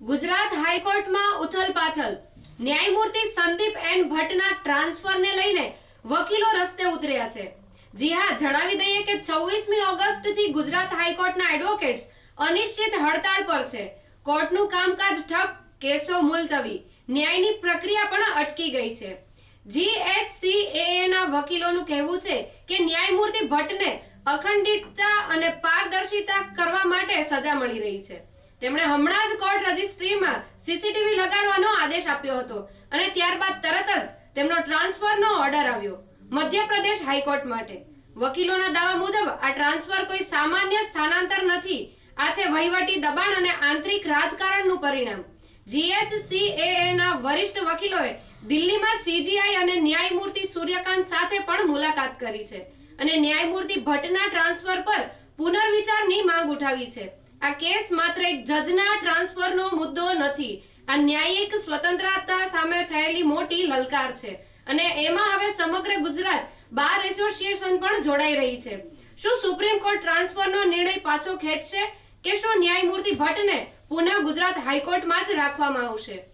ગુજરાત હાઈકોર્ટમાં ઉથલપાથલ. ન્યાયમૂર્તિ સંદીપ એન ભટ્ટના ટ્રાન્સફરને લઈને વકીલો રસ્તે ઉતર્યા છે. જી હા, જણાવી દઈએ કે 26મી ઓગસ્ટથી ગુજરાત હાઈકોર્ટના એડવોકેટ્સ અનિશ્ચિત હડતાળ પર છે. કોર્ટનું કામકાજ ઠપ, કેસો મુલતવી. ન્યાયની પ્રક્રિયા પણ અટકી ગઈ છે. જીએચસીએએ ના વકીલોનું કહેવું છે કે ન્યાયમૂર્તિ ભટ્ટને અખંડિતતા અને પારદર્શિતા કરવા માટે સજા મળી રહી છે. તેમણે હમણાં જ કોર્ટ રજિસ્ટ્રીમાં સીસીટીવી લગાડવાનો આદેશ આપ્યો હતો અને ત્યારબાદ તરત જ તેમનો ટ્રાન્સફરનો ઓર્ડર આવ્યો મધ્યપ્રદેશ હાઈકોર્ટ માટે. વકીલોના દાવા મુજબ આ ટ્રાન્સફર કોઈ સામાન્ય સ્થાનાંતર નથી. આ છે વહીવટી દબાણ અને આંતરિક રાજકારણનું પરિણામ. જીએચસીએએ ના વરિષ્ઠ વકીલોએ દિલ્હીમાં સીજીઆઈ અને ન્યાયમૂર્તિ સૂર્યકાંત સાથે પણ મુલાકાત કરી છે. અને ન્યાયમૂર્તિ ભટ્ટના ટ્રાન્સફર પર પુનર્વિચારની માંગ ઉઠાવી છે. આ કેસ માત્ર એક જજના ટ્રાન્સફરનો મુદ્દો નથી. આ ન્યાયિક સ્વતંત્રતા સામે થયેલી મોટી લલકાર છે. અને એમાં હવે સમગ્ર ગુજરાત બાર એસોસિએશન પણ જોડાઈ રહી છે. શું સુપ્રીમ કોર્ટ ટ્રાન્સફરનો નિર્ણય પાછો ખેંચશે? કે શું ન્યાયમૂર્તિ ભટ્ટને પુનઃ ગુજરાત હાઈકોર્ટમાં જ રાખવામાં આવશે?